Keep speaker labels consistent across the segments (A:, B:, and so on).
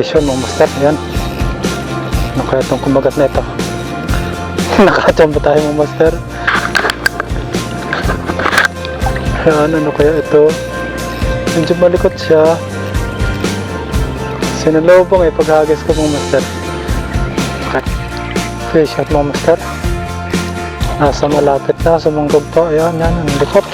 A: Vision mo, master. Ayan. Ano kaya itong kumagat na ito? Nakachamba tayo mo, master. Ayan, ano kaya ito? Medyo malikot siya. Sinalubong eh, paghagis ko mo, master. Fish shot mo, master. Nasa malapit na, sumunggab pa. Ayan, yan, ang likot.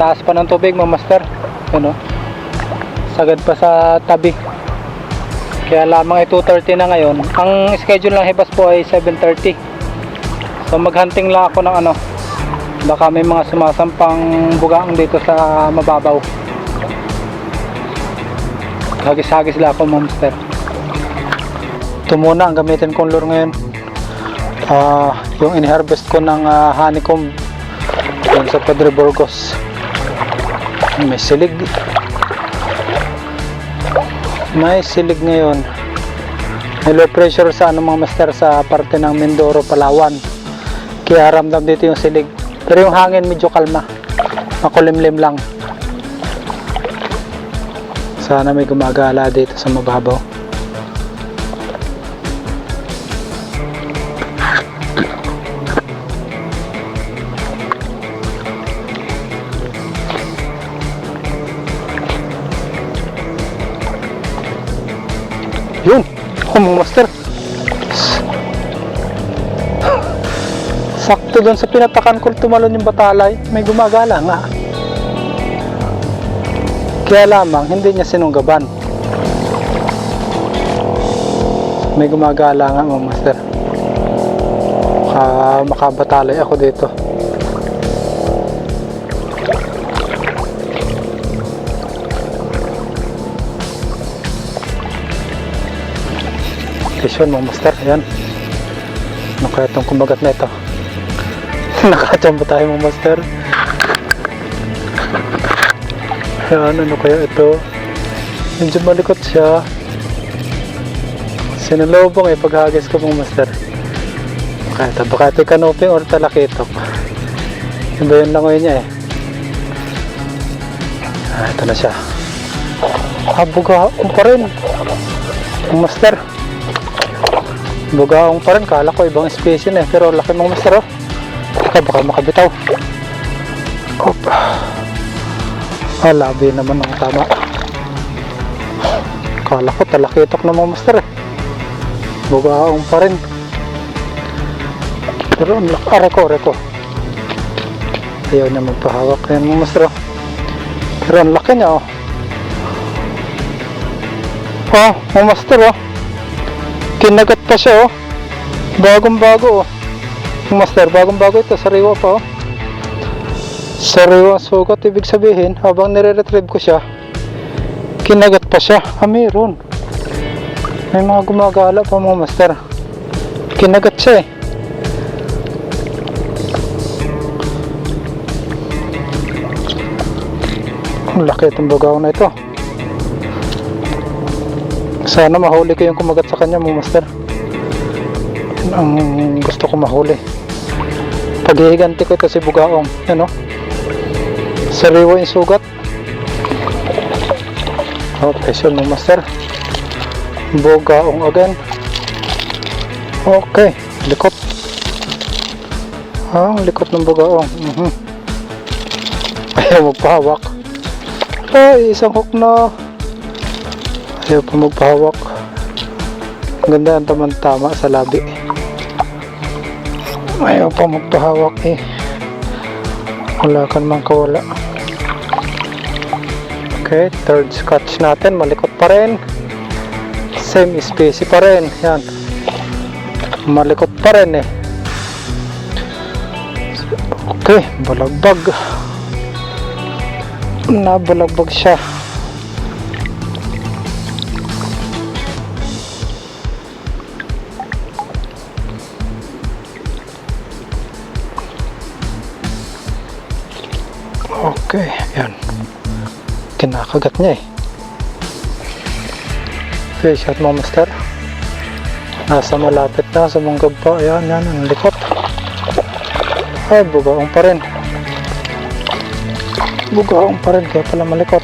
A: Taas pa ng tubig, mga master. Ano? Sagad pa sa tabi. Kaya lamang ay 2.30 na ngayon. Ang schedule ng hibas po ay 7.30. So maghunting lang ako ng ano. Baka may mga sumasampang bugaang dito sa mababaw. Hagis-hagis lang ako, mga master. Ito muna ang gamitin kong lure ngayon. Ah, yung in-harvest ko ng ah, honeycomb dun sa Padre Burgos. May silig. May silig ngayon. May low pressure sa ano mga master sa parte ng Mindoro, Palawan. Kaya ramdam dito yung silig. Pero yung hangin medyo kalma. Makulimlim lang. Sana may gumagala dito sa mababaw. Oh, mga master! Sakto doon sa pinatakan ko tumalon yung batalay, may gumagala nga. Kaya lamang, hindi niya sinunggaban. May gumagala nga mga master. Maka, makabatalay ako dito. Vision mga master, ayan. Ano kaya itong kumagat na ito? Nakachamba tayo mga master. Ayan, ano kaya ito? Medyo malikot siya. Sinalubong eh, paghagis ko mga master. Baka ito, baka ito kanoping or talakitok. Iba yun lang niya eh. Ah, ito na siya. Habugaong pa rin. Master. Bugaong pa rin, kala ko ibang species na eh. Pero laki mga master oh. Baka baka makabitaw. Hop. Ah, naman ang tama. Kala ko talakitok na mga master eh. Bugaong pa rin. Pero ang laki. Ah, reko, reko. Ayaw na magpahawak. Ayan mga master oh. Pero ang laki niya oh. Oh, mga master oh. Kinagat pa siya oh. Bagong bago oh. Master, bagong bago ito. Sariwa pa oh. Sariwa ang sugat. Ibig sabihin, habang nire-retrieve ko siya, kinagat pa siya. Ah, meron. May mga gumagala pa mga master. Kinagat siya eh. Ang laki itong bagaw na ito. Sana mahuli ko kumagat sa kanya mga master. Ang gusto ko mahuli. Paghihiganti ko ito si Bugaong. Ano? Sariwa yung sugat. Okay, so mga master. Bugaong again. Okay, likot. Ah, likot ng bugaong. Mhm. Ayaw magpahawak. Ay, isang hook na. Ayaw pa ganda ang tamang tama sa labi. Ayaw pa magpahawak eh. Wala ka namang kawala. Okay, third scotch natin. Malikot pa rin. Same species pa rin. Yan. Malikot pa rin eh. Okay, balagbag. Nabalagbag siya. Okay, yan. Kinakagat niya eh. Fish at mga master. Nasa malapit na, sumunggab pa. Ayan, yan, ang likot. Ay, bugaong pa rin. Bugaong pa rin kaya pala malikot.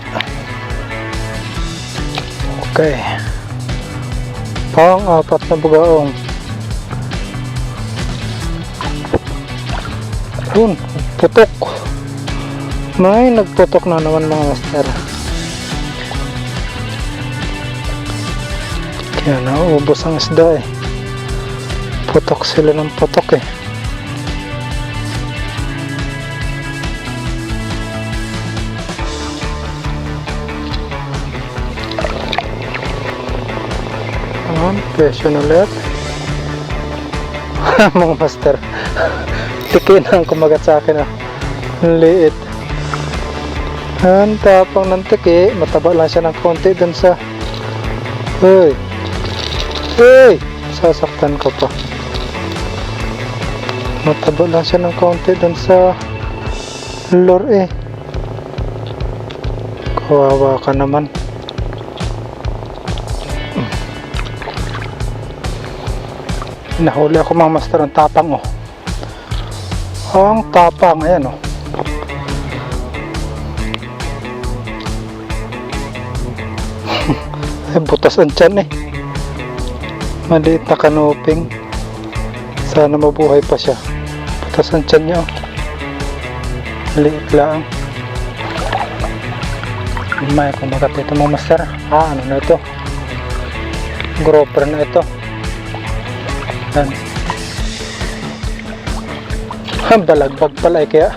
A: Okay. Pang apat na bugaong. Yun, putok. May nagputok na naman mga master. Kaya nauubos ang isda eh. Putok sila ng putok eh. Ayan, presyo na ulit. mga master. Tiki na ang kumagat sa akin ah. Liit. Ang tapang ng tiki. Mataba lang siya ng konti dun sa... Uy! Uy! Sasaktan ko pa. Mataba lang siya ng konti dun sa... Lure eh. Kawawa ka naman. Nahuli ako mga master ang tapang oh. Ang tapang ayan oh. Butas ang tiyan eh. Maliit na kanuping. Sana mabuhay pa siya. Butas ang tiyan niya oh. Maliit lang. May kumagat ito mga master. Ah ano na ito? Grouper na ito. Yan. Ang balagbag pala eh, kaya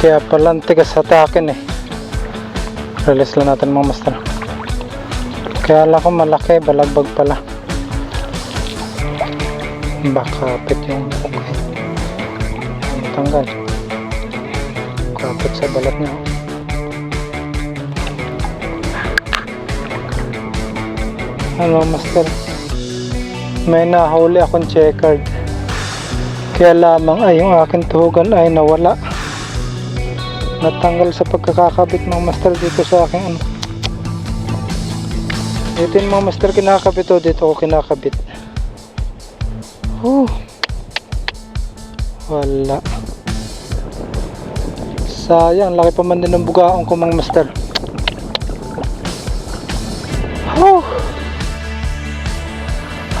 A: kaya pala tigas sa akin eh. Release lang natin mga master. Kaya ko malaki, balagbag pala. Baka kapit yung okay. Matanggal. Kapit sa balat niya. Ano master? may nahuli akong checkered kaya lamang ay yung aking tuhugan ay nawala natanggal sa pagkakakabit ng master dito sa aking ano dito yung mga master kinakabit o dito ko kinakabit. Oh wala. Sayang laki pa man din ng bugaong ko mga master. Oh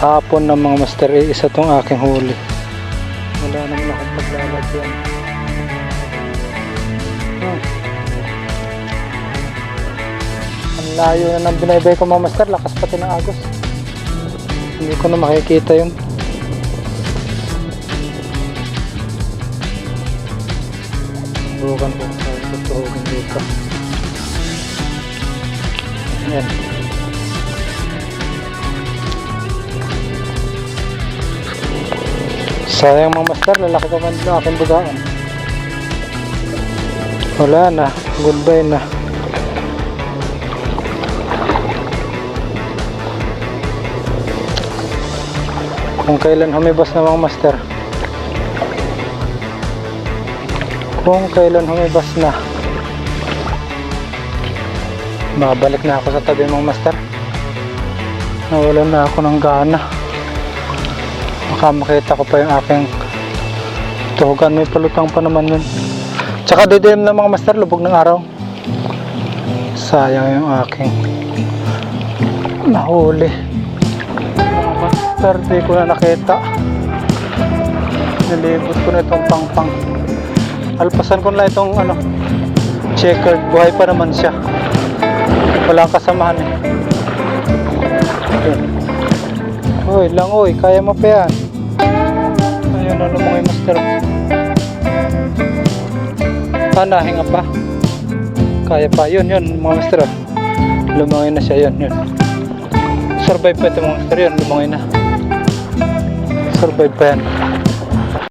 A: hapon ng mga master. Eh, isa tong aking huli. Wala naman akong paglalagyan hmm. Layo na ng binaybay ko mga master lakas pati ng agos. Hindi ko na makikita yun. Subukan ko sa tutuhugin dito. Yan Sayang mga master, lalaki pa man ng aking bugaan. Wala na, goodbye na. Kung kailan humibas na mga master. Kung kailan humibas na. Babalik na ako sa tabi mga master. Nawalan na ako ng gana baka makita ko pa yung aking tuhugan may palutang pa naman yun tsaka didilim na mga master lubog ng araw sayang yung aking nahuli mga master di ko na nakita nilibot ko na itong pang pang alpasan ko na itong ano checkered buhay pa naman siya walang kasamahan eh. Uy, lang uy, kaya mo pa yan. Ayun na lumang yung master. Ah, nahinga pa. Kaya pa, yun, yun, mga master. Lumangin na siya, yun, yun. Survive pa ito mga master, yun, lumangin na. Survive pa yan.